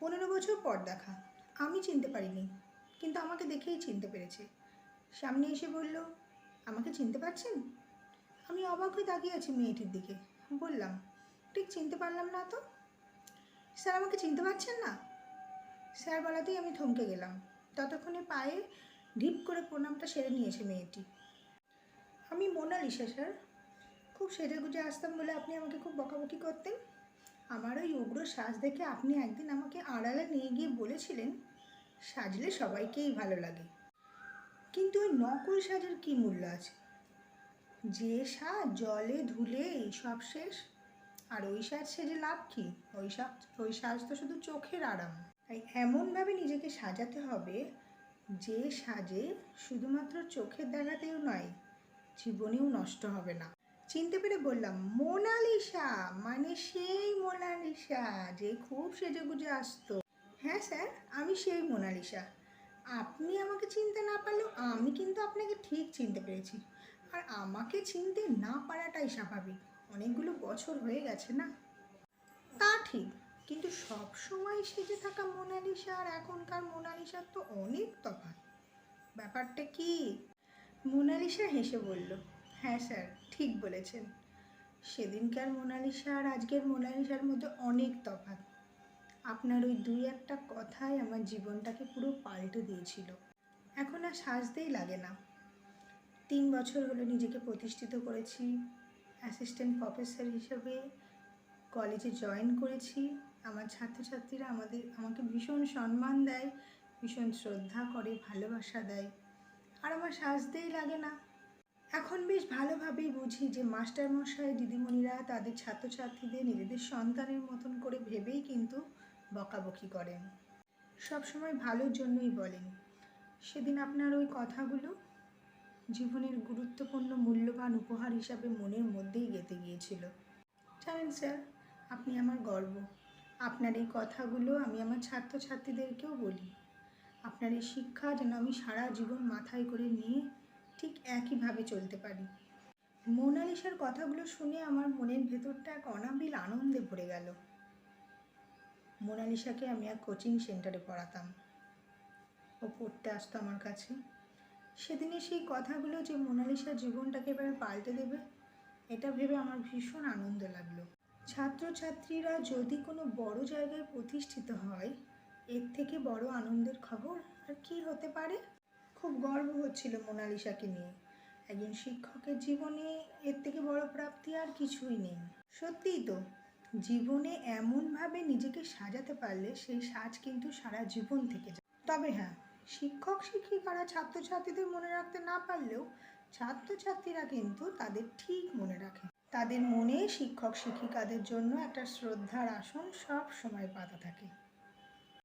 পনেরো বছর পর দেখা। আমি চিনতে পারিনি, কিন্তু আমাকে দেখেই চিনতে পেরেছে। সামনে এসে বলল, আমাকে চিনতে পারছেন? আমি অবাক হয়ে তাকিয়ে আছি মেয়েটির দিকে। বললাম, ঠিক চিনতে পারলাম না তো? স্যার, আমাকে চিনতে পারছেন না? স্যার, বলাতেই আমি থমকে গেলাম। ততক্ষণে পায়ে ঢিপ করে প্রণামটা সেরে নিয়েছে মেয়েটি। আমি মোনালিসা, স্যার। খুব সেজে গুজে আসতাম বলে আপনি আমাকে খুব বকাবকি করতেন? আমার ওই উগ্র সাজ দেখে আপনি একদিন আমাকে আড়ালে নিয়ে গিয়ে বলেছিলেন, সাজলে সবাইকেই ভালো লাগে। কিন্তু ওই নকল সাজের কী মূল্য আছে? যে সাজ, জলে ধুলে সব শেষ, আর ওই সাজ সেজে লাভ কি? ওই সাজ ওই সাজ তো শুধু চোখের আরাম। তাই এমনভাবে নিজেকে সাজাতে হবে যে সাজে শুধুমাত্র চোখের দেখাতেও নয়, জীবনেও নষ্ট হবে না। চিনতে পেরে বললাম, মোনালিসা মানে সেই মোনালিসা যে খুব সেজে গুজে আসতো। হ্যাঁ স্যার, আমি সেই মোনালিসা। আপনি আমাকে চিনতে না পারলেও আমি কিন্তু আপনাকে ঠিক চিনতে পেরেছি। আর আমাকে চিনতে না পারাটাই স্বাভাবিক। অনেকগুলো বছর হয়ে গেছে না? তা ঠিক, কিন্তু সব সময় সেজে থাকা মোনালিসা আর এখনকার মোনালিসার তো অনেক তফাৎ। ব্যাপারটা কি? মোনালিসা হেসে বলল হ্যাঁ স্যার, ঠিক বলেছেন। সেদিনকার মোনালিসা আর আজকের মোনালিসার মধ্যে অনেক তফাৎ। আপনার ওই দুই একটা কথাই আমার জীবনটাকে পুরো পাল্টে দিয়েছিল। এখন আর সাজতেই লাগে না। তিন বছর হলো নিজেকে প্রতিষ্ঠিত করেছি অ্যাসিস্ট্যান্ট প্রফেসর হিসেবে কলেজে জয়েন করেছি। আমার ছাত্রছাত্রীরা আমাদের, আমাকে ভীষণ সম্মান দেয়, ভীষণ শ্রদ্ধা করে, ভালোবাসা দেয়। আর আমার সাজতেই লাগে না। এখন বেশ ভালোভাবেই বুঝি যে মাস্টারমশাই, দিদিমণিরা তাদের ছাত্রছাত্রীদের নিজেদের সন্তানের মতন করে ভেবেই কিন্তু বকাবকি করেন। সব সময় ভালোর জন্যই বলেন। সেদিন আপনার ওই কথাগুলো জীবনের গুরুত্বপূর্ণ, মূল্যবান উপহার হিসাবে মনের মধ্যেই গেঁথে গিয়েছিল। জানেন স্যার, আপনি আমার গর্ব। আপনার এই কথাগুলো আমি আমার ছাত্রছাত্রীদেরকেও বলি। আপনার এই শিক্ষা যেন আমি সারা জীবন মাথায় করে নিয়ে ঠিক একইভাবে চলতে পারি। মোনালিসার কথাগুলো শুনে আমার মনের ভেতরটা এক অনাবিল আনন্দে ভরে গেল। মোনালিসাকে আমি এক কোচিং সেন্টারে পড়াতাম। ও পড়তে আসতো আমার কাছে। সেদিনে সেই কথাগুলো যে মোনালিসার জীবনটাকে এবারে পাল্টে দেবে, এটা ভেবে আমার ভীষণ আনন্দ লাগল। ছাত্রছাত্রীরা যদি কোনো বড় জায়গায় প্রতিষ্ঠিত হয়, এর থেকে বড় আনন্দের খবর আর কি হতে পারে? খুব গর্ব হচ্ছিল মোনালিসাকে নিয়ে। একজন শিক্ষকের জীবনে এর থেকে বড় প্রাপ্তি আর কিছুই নেই। সত্যিই তো, জীবনে এমনভাবে নিজেকে সাজাতে পারলে সেই সাজ কিন্তু সারা জীবন থেকে যায়। তবে হ্যাঁ শিক্ষক, শিক্ষিকারা ছাত্রছাত্রীদের মনে রাখতে না পারলেও ছাত্রছাত্রীরা কিন্তু তাদের ঠিক মনে রাখে। তাদের মনে শিক্ষক, শিক্ষিকাদের জন্য একটা শ্রদ্ধার আসন সব সময় পাতা থাকে।